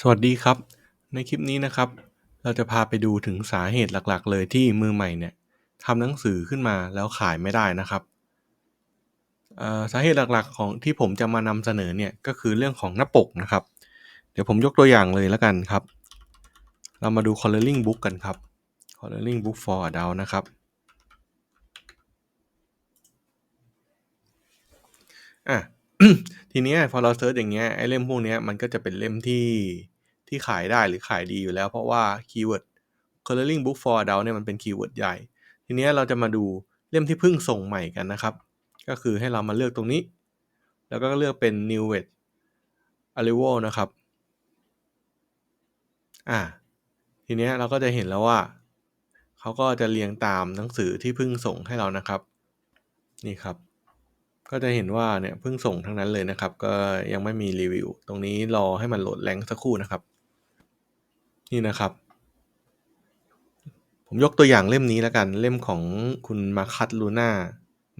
สวัสดีครับ ในคลิปนี้นะครับ เราจะพาไปดูถึงสาเหตุหลักๆ เลยที่มือใหม่เนี่ยทำหนังสือขึ้นมาแล้วขายไม่ได้นะครับสาเหตุหลักๆของที่ผมจะมานำเสนอเนี่ยก็คือเรื่องของหน้าปกนะครับ เดี๋ยวผมยกตัวอย่างเลยแล้วกันครับ เรามาดู coloring book กันครับ coloring book for adult นะครับ อะ ทีเนี้ยพอเราเซิร์ชอย่างเงี้ยไอ้เล่มพวกเนี้ยมันก็จะเป็นเล่มที่ที่ขายได้หรือขายดีอยู่แล้ว เพราะว่าคีย์เวิร์ด coloring book for adult เนี่ยมันเป็นคีย์เวิร์ดใหญ่ ทีเนี้ยเราจะมาดูเล่มที่เพิ่งส่งใหม่กันนะครับ ก็คือให้เรามาเลือกตรงนี้ แล้วก็เลือกเป็น new w e t arrival นะครับอ่าทีเนี้ยเราก็จะเห็นแล้วว่าเขาก็จะเรียงตามหนังสือที่เพิ่งส่งให้เรานะครับ นี่ครับ ก็จะเห็นว่าเนี่ยเพิ่งส่งทั้งนั้นเลยนะครับ ก็ยังไม่มีรีวิว ตรงนี้รอให้มันโหลดแรงสักครู่นะครับ นี่นะครับ ผมยกตัวอย่างเล่มนี้แล้วกันเล่มของคุณมาคัตลูน่า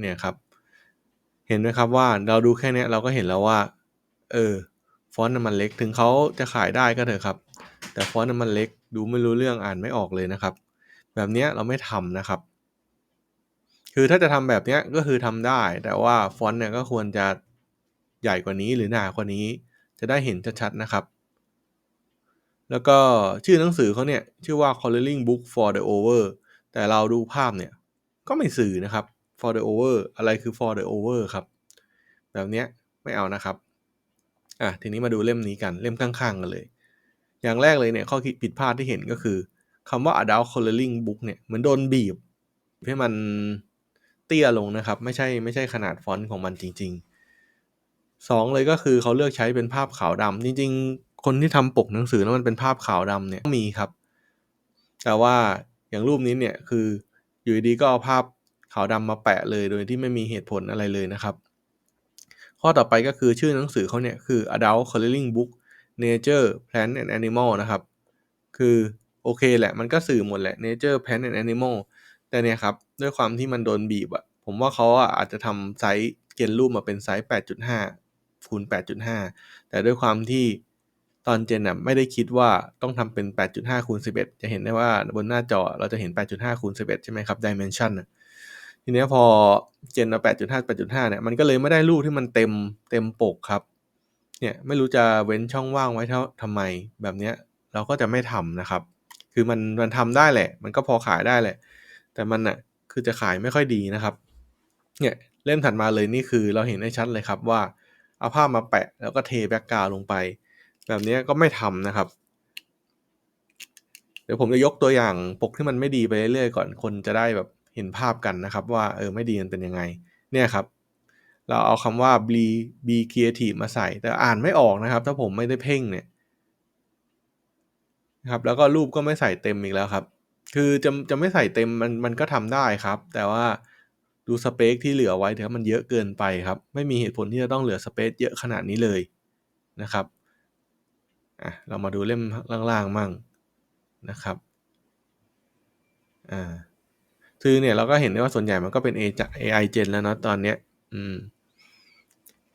เนี่ยครับ เห็นไหมครับว่าเราดูแค่นี้เราก็เห็นแล้วว่า เออฟอนต์มันเล็กถึงเขาจะขายได้ก็เถอะครับ แต่ฟอนต์มันเล็กดูไม่รู้เรื่องอ่านไม่ออกเลยนะครับ แบบนี้เราไม่ทำนะครับ คือถ้าจะทำแบบนี้ก็คือทำได้ แต่ว่าฟอนต์เนี่ยก็ควรจะใหญ่กว่านี้หรือหนากว่านี้ จะได้เห็นชัดๆนะครับ แล้วก็ชื่อหนังสือเขาเนี่ย ชื่อว่า coloring book for the over แต่เราดูภาพเนี่ย ก็ไม่สื่อนะครับ for the over อะไรคือ for the over ครับ แบบเนี้ยไม่เอานะครับอะทีนี้มาดูเล่มนี้กันเล่มข้างๆกันเลย อย่างแรกเลยเนี่ยข้อผิดพลาดที่เห็นก็คือคำว่า adult coloring book เนี่ยเหมือนโดนบีบให้มัน เตี้ยลงนะครับ ไม่ใช่ไม่ใช่ขนาดฟอนต์ของมันจริงๆสองเลยก็คือเขาเลือกใช้เป็นภาพขาวดำจริง ๆ คนที่ทำปกหนังสือแล้วมันเป็นภาพขาวดำเนี่ยมีครับ แต่ว่าอย่างรูปนี้เนี่ยคืออยู่ดีๆก็เอาภาพขาวดำมาแปะเลยโดยที่ไม่มีเหตุผลอะไรเลยนะครับ ข้อต่อไปก็คือชื่อหนังสือเขาเนี่ยคือ adult coloring book nature plant and animal นะครับ คือโอเคแหละมันก็สื่อหมดแหละ nature plant and animal แต่เนี่ยครับ ด้วยความที่มันโดนบีบอะผมว่าเขาอะอาจจะทำไซส์เกณฑ์รูปมาเป็นไซส์ 8.5คูณ8.5 แต่ด้วยความที่ตอนเจนอะไม่ได้คิดว่าต้องทำเป็น 8.5คูณ11 จะเห็นได้ว่าบนหน้าจอเราจะเห็น 8.5คูณ11 ใช่ไหมครับ dimension ทีนี้พอเจนมา8.5 8.5เนี่ยมันก็เลยไม่ได้รูปที่มันเต็มเต็มปกครับเนี่ยไม่รู้จะเว้นช่องว่างไว้เท่าทำไมแบบเนี้ยเราก็จะไม่ทำนะครับ คือมันมันทำได้แหละ มันก็พอขายได้แหละ แต่มันอะคือจะขายไม่ค่อยดีนะครับเนี่ยเล่มถัดมาเลยนี่คือเราเห็นได้ชัดเลยครับว่าเอาภามาแปะแล้วก็เทแบ็กกราวลงไป แบบนี้ก็ไม่ทำนะครับ เดี๋ยวผมจะยกตัวอย่างปกที่มันไม่ดีไปเรื่อยๆก่อนคนจะได้แบบเห็นภาพกันนะครับ ว่าเออไม่ดีมันเป็นยังไง เนี่ยครับ เราเอาคำว่า be be creative มาใส่ แต่อ่านไม่ออกนะครับ ถ้าผมไม่ได้เพ่งเนี่ยนะครับแล้วก็รูปก็ไม่ใส่เต็มอีกแล้วครับ คือจะจะไม่ใส่เต็มมันมันก็ทำได้ครับ แต่ว่าดูสเปคที่เหลือไว้เถอะมันเยอะเกินไปครับ ไม่มีเหตุผลที่จะต้องเหลือสเปซเยอะขนาดนี้เลยนะครับอะเรามาดูเล่มล่างๆมั่งนะครับอ่าคือเนี่ยเราก็เห็นได้ว่าส่วนใหญ่มันก็เป็น AI Gen แล้วเนาะตอนเนี้ยอืม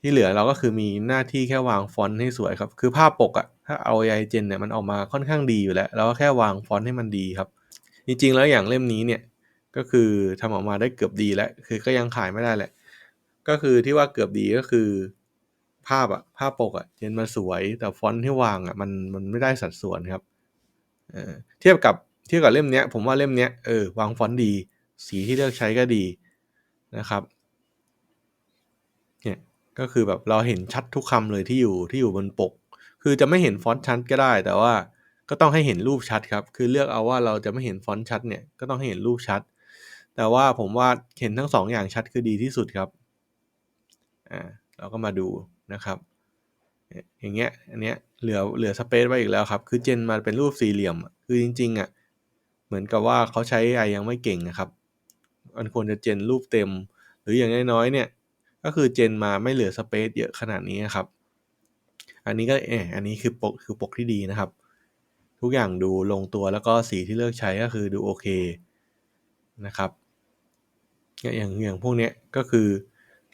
ที่เหลือเราก็คือมีหน้าที่แค่วางฟอนต์ให้สวยครับ คือภาพปกอะถ้าเอา AI Gen เนี่ยมันออกมาค่อนข้างดีอยู่แล้ว เราก็แค่วางฟอนต์ให้มันดีครับ จริงๆ แล้วอย่างเล่มนี้เนี่ยก็คือทำออกมาได้เกือบดีแล้ว คือก็ยังขายไม่ได้แหละ ก็คือที่ว่าเกือบดีก็คือ ภาพอะภาพปกอะเจนมันสวย แต่ฟอนต์ที่วางอะมันมันไม่ได้สัดส่วนครับเออเทียบกับเทียบกับเล่มเนี้ย ผมว่าเล่มเนี้ยเออวางฟอนต์ดี สีที่เลือกใช้ก็ดีนะครับเนี่ยก็คือแบบเราเห็นชัดทุกคำเลยที่อยู่ที่อยู่บนปก คือจะไม่เห็นฟอนต์ชัดก็ได้ แต่ว่า ก็ต้องให้เห็นรูปชัดครับ คือเลือกเอาว่าเราจะไม่เห็นฟอนต์ชัดเนี่ยก็ต้องให้เห็นรูปชัด แต่ว่าผมว่าเห็นทั้งสองอย่างชัดคือดีที่สุดครับอ่าเราก็มาดูนะครับ อย่างเงี้ยอันเนี้ยเหลือเหลือสเปซไว้อีกแล้วครับ คือเจนมาเป็นรูปสี่เหลี่ยม คือจริงๆอะเหมือนกับว่าเขาใช้ AI ยังไม่เก่งนะครับมันควรจะเจนรูปเต็ม หรืออย่างน้อยๆเนี่ยก็คือเจนมาไม่เหลือสเปซเยอะขนาดนี้นครับ อันนี้ก็เอออันนี้คือปกคือปกที่ดีนะครับ ทุกอย่างดูลงตัวแล้วก็สีที่เลือกใช้ก็คือดูโอเคนะครับอย่างอย่างพวกเนี้ยก็คือ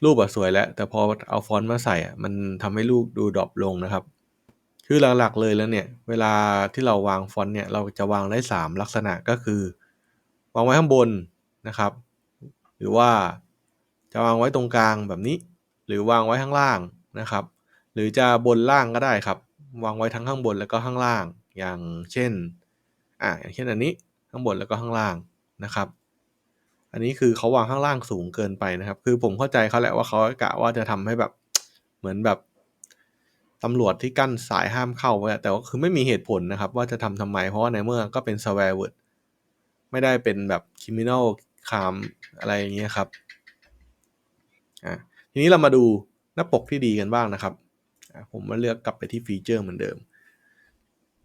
รูปอะสวยแล้ว แต่พอเอาฟอนต์มาใส่อะมันทำให้รูปดูดรอปลงนะครับ คือหลักๆเลยแล้วเนี่ย เวลาที่เราวางฟอนต์เนี่ยเราจะวางได้ 3 ลักษณะก็คือ วางไว้ข้างบนนะครับ หรือว่าจะวางไว้ตรงกลางแบบนี้ หรือวางไว้ข้างล่างนะครับ หรือจะบนล่างก็ได้ครับ วางไว้ทั้งข้างบนแล้วก็ข้างล่าง อย่างเช่นอ่าอย่างเช่นอันนี้ข้างบนแล้วก็ข้างล่างนะครับ อันนี้คือเขาวางข้างล่างสูงเกินไปนะครับ คือผมเข้าใจเขาแหละว่าเขากะว่าจะทำให้แบบเหมือนแบบตำรวจที่กั้นสายห้ามเข้าไว้แต่ว่าคือไม่มีเหตุผลนะครับ ว่าจะทำทำไม เพราะว่าในเมื่อก็เป็น swear word ไม่ได้เป็นแบบ criminal crime อะไรอย่างเงี้ยครับอ่าทีนี้เรามาดูหน้าปกที่ดีกันบ้างนะครับ ผมมาเลือกกลับไปที่ฟีเจอร์เหมือนเดิม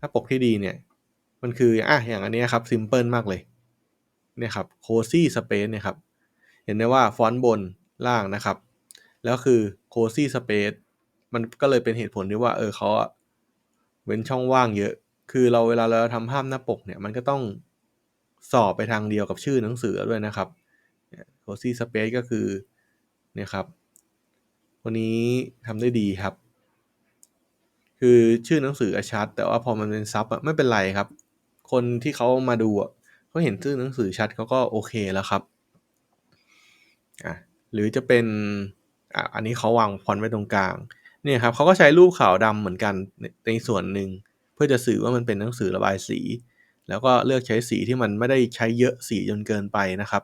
หน้าปกที่ดีเนี่ย มันคืออะอย่างอันนี้ครับ simple มากเลยเนี่ยครับ cozy space เนี่ยครับ เห็นได้ว่าฟอนต์บนล่างนะครับ แล้วคือ cozy space มันก็เลยเป็นเหตุผลที่ว่าเออเขาเว้นช่องว่างเยอะ คือเราเวลาเราทำภาพหน้าปกเนี่ย มันก็ต้องสอบไปทางเดียวกับชื่อหนังสือด้วยนะครับ cozy space ก็คือเนี่ยครับวันนี้ทำได้ดีครับ คือชื่อหนังสือชัด แต่ว่าพอมันเป็นซับอะไม่เป็นไรครับ คนที่เขามาดูอะเขาเห็นชื่อหนังสือชัดเขาก็โอเคแล้วครับอะหรือจะเป็นอะอันนี้เขาวางฟอนต์ไว้ตรงกลางเนี่ยครับเขาก็ใช้รูปขาวดำเหมือนกันในส่วนหนึ่ง เพื่อจะสื่อว่ามันเป็นหนังสือระบายสี แล้วก็เลือกใช้สีที่มันไม่ได้ใช้เยอะสีจนเกินไปนะครับ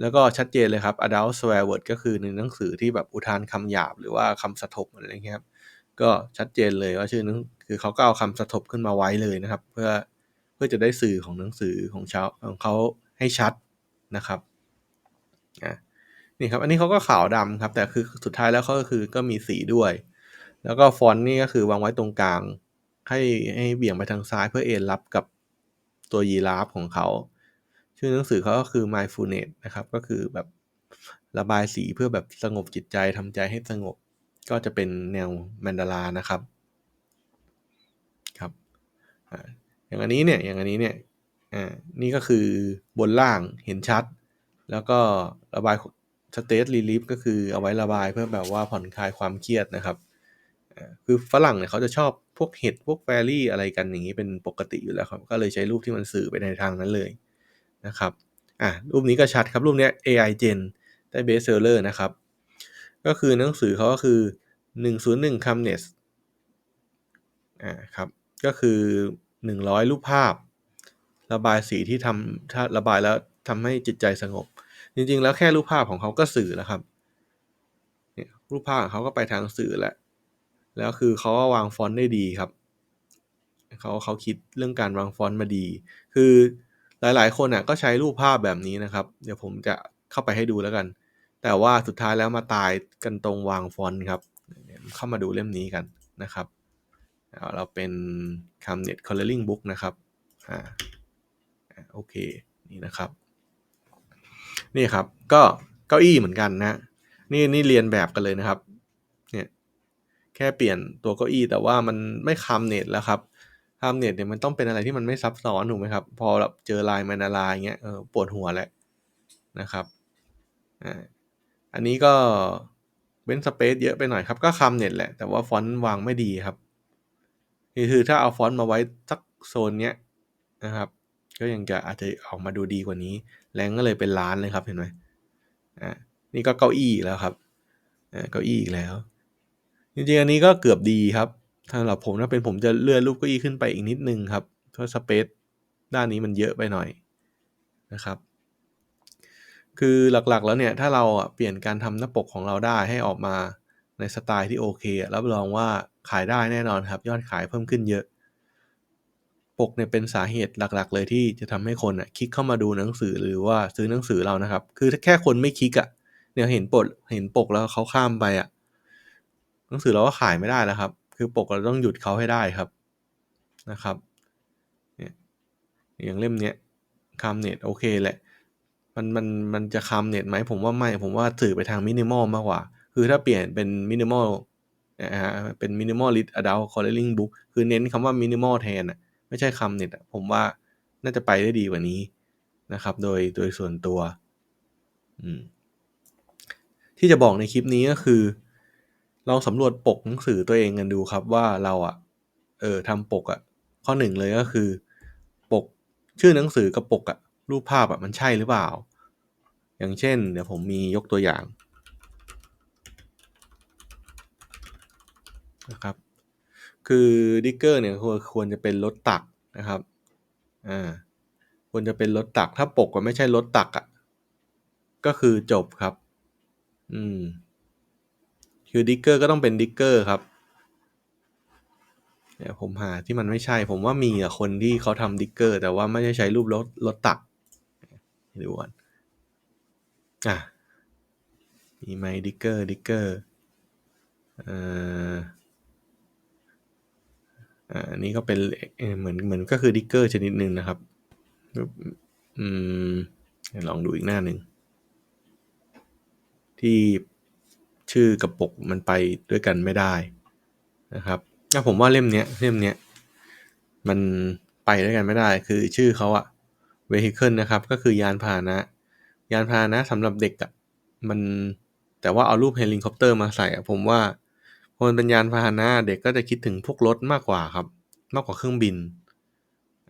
แล้วก็ชัดเจนเลยครับ adult swear word ก็คือในหนังสือที่แบบอุทานคำหยาบหรือว่าคำสะทบอะไรเงี้ยครับ ก็ชัดเจนเลยว่าชื่อนั้นคือเขาก็เอาคำสะทบขึ้นมาไว้เลยนะครับ เพื่อเพื่อจะได้สื่อของหนังสือของชาวของเขาให้ชัดนะครับนี่ครับอันนี้เขาก็ขาวดำครับแต่คือสุดท้ายแล้วเขาก็คือก็มีสีด้วย แล้วก็ฟอนต์นี่ก็คือวางไว้ตรงกลาง ให้ให้เบี่ยงไปทางซ้ายเพื่อเอ็นรับกับตัวยีราฟของเขาชื่อหนังสือเขาก็คือ mindfulness นะครับก็คือแบบระบายสีเพื่อแบบสงบจิตใจทำใจให้สงบ ก็จะเป็นแนวแมนดารานะครับครับอย่างอันนี้เนี่ยอย่างอันนี้เนี่ยอ่านี่ก็คือบนล่างเห็นชัด แล้วก็ระบายสเตทรีลีฟก็คือเอาไว้ระบายเพื่อแบบว่าผ่อนคลายความเครียดนะครับคือฝรั่งเนี่ยเขาจะชอบพวกเห็ดพวกแฟรี่อะไรกันอย่างนี้เป็นปกติอยู่แล้วครับ ก็เลยใช้รูปที่มันสื่อไปในทางนั้นเลยนะครับอะรูปนี้ก็ชัดครับ รูปนี้ AI Gen ได้เบสเซอร์เลอร์นะครับ ก็คือหนังสือเขาก็คือ 101 c o m n e s s อ่าครับ ก็คือ 100 รูปภาพ ระบายสีที่ทำถ้าระบายแล้วทำให้จิตใจสงบ จริงๆ แล้วแค่รูปภาพของเขาก็สื่อแล้วครับเนี่ยรูปภาพของเขาก็ไปทางสื่อแล้วแล้วคือเขาก็วางฟอนต์ได้ดีครับเขาเขาคิดเรื่องการวางฟอนต์มาดี คือหลายๆ คนอะก็ใช้รูปภาพแบบนี้นะครับ เดี๋ยวผมจะเข้าไปให้ดูแล้วกัน แต่ว่าสุดท้ายแล้วมาตายกันตรงวางฟอนต์ครับ เข้ามาดูเล่มนี้กันนะครับ เราเป็น c a m n e t Coloring Book นะครับอ่าโอเค นี่นะครับ นี่ครับ ก็เก้าอี้เหมือนกันนะ นี่นี่เรียนแบบกันเลยนะครับ เนี่ย แค่เปลี่ยนตัวเก้าอี้แต่ว่ามันไม่คำเน็ตแล้วครับคำเน็ตเนี่ยมันต้องเป็นอะไรที่มันไม่ซับซ้อนถูกไหมครับ พอเจอลายมานาลายเงี้ยเออปวดหัวแล้วนะครับอ่า อันนี้ก็เว้นสเปซเยอะไปหน่อยครับ ก็คำเน็ตแหละ แต่ว่าฟอนต์วางไม่ดีครับ นี่คือถ้าเอาฟอนต์มาไว้สักโซนเนี้ยนะครับ ก็ยังจะอาจจะออกมาดูดีกว่านี้ แรงก็เลยเป็นล้านเลยครับเห็นไหมอ่านี่ก็เก้าอี้แล้วครับอ่าเก้าอี้อีกแล้ว จริงๆอันนี้ก็เกือบดีครับสำหรับผมถ้าเป็นผมจะเลื่อนรูปเก้าอี้ขึ้นไปอีกนิดนึงครับเพราะสเปซด้านนี้มันเยอะไปหน่อยนะครับ คือหลักๆ แล้วเนี่ย ถ้าเราเปลี่ยนการทำหน้าปกของเราได้ให้ออกมาในสไตล์ที่โอเครับรองว่าขายได้แน่นอนครับ ยอดขายเพิ่มขึ้นเยอะ ปกเนี่ยเป็นสาเหตุหลักๆ เลยที่จะทำให้คนอะคลิกเข้ามาดูหนังสือหรือว่าซื้อหนังสือเรานะครับ คือถ้าแค่คนไม่คลิกอะเนี่ยเห็นปกเห็นปกแล้วเขาข้ามไปอะหนังสือเราก็ขายไม่ได้แล้วครับ คือปกเราต้องหยุดเขาให้ได้ครับนะครับเนี่ยอย่างเล่มเนี้ยคามเน็ตโอเคแหละ มัน มัน มันจะคาเน็ตไหม ผมว่าไม่ ผมว่าสื่อไปทางมินิมอลมากกว่า คือถ้าเปลี่ยนเป็นมินิมอลนะฮะเป็นมินิมอลลิทอะดัลคอร์เรลลิงบุ๊กคือเน้นคำว่ามินิมอลแทนอะไม่ใช่คำเน็ตอะผมว่าน่าจะไปได้ดีกว่านี้นะครับ โดยโดยส่วนตัว อืม ที่จะบอกในคลิปนี้ก็คือ ลองสำรวจปกหนังสือตัวเองกันดูครับว่าเราอะ เออทำปกอะ ข้อหนึ่งเลยก็คือ ปกชื่อหนังสือกับปกอะ รูปภาพอะมันใช่หรือเปล่า อย่างเช่น เดี๋ยวผมมียกตัวอย่างนะครับ คือดิกเกอร์เนี่ยควรควรจะเป็นรถตักนะครับ อ่า ควรจะเป็นรถตัก ถ้าปกก็ไม่ใช่รถตักอะ่ะ ก็คือจบครับ อืม คือดิกเกอร์ก็ต้องเป็นดิกเกอร์ครับ เดี๋ยวผมหาที่มันไม่ใช่ ผมว่ามีอะคนที่เขาทำดิกเกอร์ แต่ว่าไม่ได้ใช้รูปรถรถตัก ดูก่อนอะมีไหมดิกเกอร์ดิกเกอร์เอ่ออันนี้ก็เป็นเหมือนเหมือนก็คือดิกเกอร์ชนิดหนึ่งนะครับอืมลองดูอีกหน้าหนึ่งที่ชื่อกับปกมันไปด้วยกันไม่ได้นะครับถ้าผมว่าเล่มเนี้ยเล่มเนี้ยมันไปด้วยกันไม่ได้คือชื่อเขาอะ vehicle นะครับ ก็คือยานพาหนะ ยานพาหนะสำหรับเด็กอะมันแต่ว่าเอารูปเฮลิคอปเตอร์มาใส่อะผมว่าพอมันเป็นยานพาหนะเด็กก็จะคิดถึงพวกรถมากกว่าครับ มากกว่าเครื่องบิน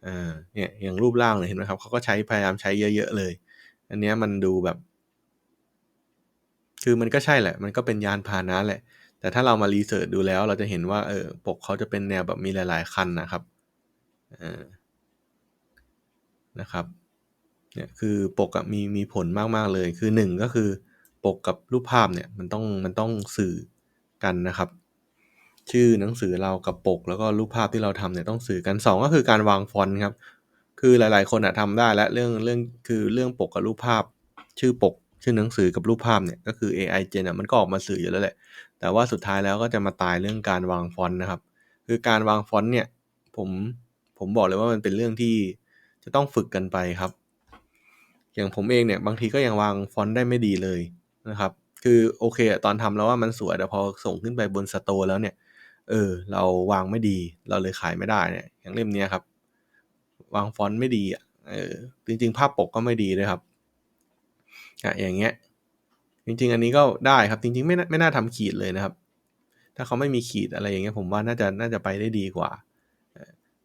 อ่าเนี่ยอย่างรูปร่างเลยเห็นไหมครับเขาก็ใช้พยายามใช้เยอะ ๆ เลย อันนี้มันดูแบบ คือมันก็ใช่แหละ มันก็เป็นยานพาหนะแหละ แต่ถ้าเรามารีเสิร์ชดูแล้ว เราจะเห็นว่าเออปกเขาจะเป็นแนวแบบมีหลาย ๆ คันนะครับอ่า นะครับเนี่ยคือปกมีมีผลมาก ๆ เลย คือหนึ่งก็คือปกกับรูปภาพเนี่ยมันต้องมันต้องสื่อกันนะครับ ชื่อหนังสือเรากับปก แล้วก็รูปภาพที่เราทำเนี่ยต้องสื่อกัน 2 ก็คือการวางฟอนต์ครับ คือหลาย ๆ คนอะทำได้และเรื่องเรื่องคือเรื่องปกกับรูปภาพ ชื่อปก ชื่อหนังสือกับรูปภาพเนี่ยก็คือ AI Gen อะมันก็ออกมาสื่ออยู่แล้วแหละแต่ว่าสุดท้ายแล้วก็จะมาตายเรื่องการวางฟอนต์นะครับ คือการวางฟอนต์เนี่ยผมผมบอกเลยว่ามันเป็นเรื่องที่ จะต้องฝึกกันไปครับ อย่างผมเองเนี่ยบางทีก็ยังวางฟอนต์ได้ไม่ดีเลยนะครับ คือโอเคตอนทำแล้วว่ามันสวยแต่พอส่งขึ้นไปบนสโตร์แล้วเนี่ย เออ เราวางไม่ดีเราเลยขายไม่ได้เนี่ย อย่างเล่มนี้ครับ วางฟอนต์ไม่ดีอะเออจริง ๆ ภาพปกก็ไม่ดีด้วยครับอะอย่างเงี้ย จริง ๆ อันนี้ก็ได้ครับ จริง ๆ ไม่ไม่น่าทำขีดเลยนะครับ ถ้าเขาไม่มีขีดอะไรอย่างเงี้ยผมว่าน่าจะน่าจะไปได้ดีกว่า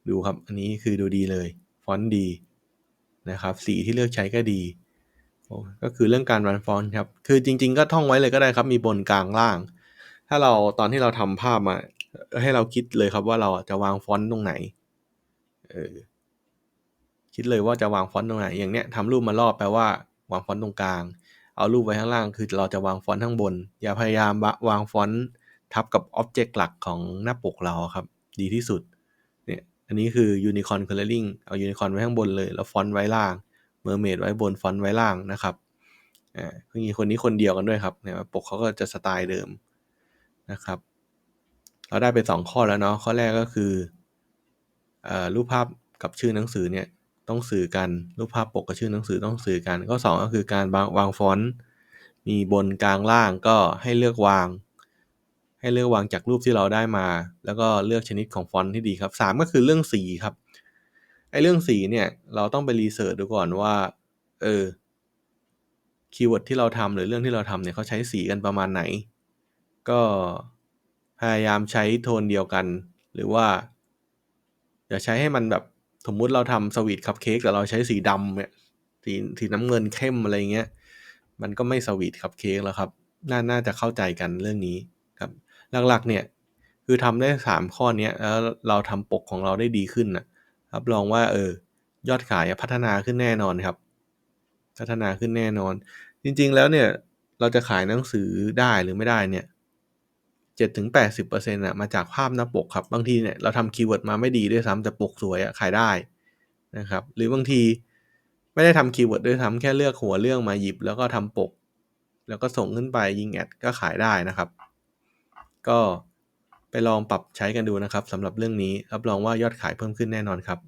ดูครับ อันนี้คือดูดีเลย ฟอนต์ดีนะครับสีที่เลือกใช้ก็ดีก็คือเรื่องการรันฟอนต์ครับ คือจริง ๆ ก็ท่องไว้เลยก็ได้ครับ มีบนกลางล่าง ถ้าเราตอนที่เราทำภาพมา ให้เราคิดเลยครับว่าเราจะวางฟอนต์ตรงไหนเออคิดเลยว่าจะวางฟอนต์ตรงไหน อย่างเนี้ยทำรูปมารอบแปลว่าวางฟอนต์ตรงกลาง เอารูปไว้ข้างล่าง คือเราจะวางฟอนต์ข้างบน อย่าพยายามวางฟอนต์ทับกับอ็อบเจกต์หลักของหน้าปกเราครับ ดีที่สุด อันนี้คือ unicorn coloring เอา unicorn ไว้ข้างบนเลย แล้วฟอนต์ไว้ล่างเมอร์เมดไว้บน ฟอนต์ไว้ล่างนะครับอ่าคือมีคนนี้คนเดียวกันด้วยครับเนี่ยปกเขาก็จะสไตล์เดิมนะครับ เราได้ไปสองข้อแล้วเนาะ ข้อแรกก็คืออรูปภาพกับชื่อหนังสือเนี่ยต้องสื่อกัน รูปภาพปกกับชื่อหนังสือต้องสื่อกัน ข้อ 2 ก็คือการวางฟอนต์ มีบนกลางล่างก็ให้เลือกวาง ให้เลือกวางจากรูปที่เราได้มา แล้วก็เลือกชนิดของฟอนต์ที่ดีครับ 3 ก็คือเรื่องสีครับไอ้เรื่องสีเนี่ยเราต้องไปรีเสิร์ชดูก่อนว่าเออคีย์เวิร์ดที่เราทำหรือเรื่องที่เราทำเนี่ยเขาใช้สีกันประมาณไหน ก็พยายามใช้โทนเดียวกัน หรือว่าอย่าใช้ให้มันแบบสมมุติเราทำสวีทคัพเค้กแต่เราใช้สีดำเนี่ยสีสีน้ำเงินเข้มอะไรเงี้ยมันก็ไม่สวีทคัพเค้กแล้วครับน่าน่าจะเข้าใจกันเรื่องนี้ หลักๆ เนี่ยคือทำได้สามข้อนี้แล้วเราทำปกของเราได้ดีขึ้นนะครับรองว่าเออยอดขายพัฒนาขึ้นแน่นอนครับ พัฒนาขึ้นแน่นอน จริงๆแล้วเนี่ยเราจะขายหนังสือได้หรือไม่ได้เนี่ยเจ็ดถึงแปดสิบเปอร์เซ็นต์อะมาจากภาพหน้าปกครับ บางทีเนี่ยเราทำคีย์เวิร์ดมาไม่ดีด้วยซ้ำแต่ปกสวยอะขายได้นะครับ หรือบางทีไม่ได้ทำคีย์เวิร์ดด้วยซ้ำแค่เลือกหัวเรื่องมาหยิบ แล้วก็ทำปก แล้วก็ส่งขึ้นไปยิงแอดก็ขายได้นะครับ ก็ไปลองปรับใช้กันดูนะครับสำหรับเรื่องนี้รับรองว่ายอดขายเพิ่มขึ้นแน่นอนครับ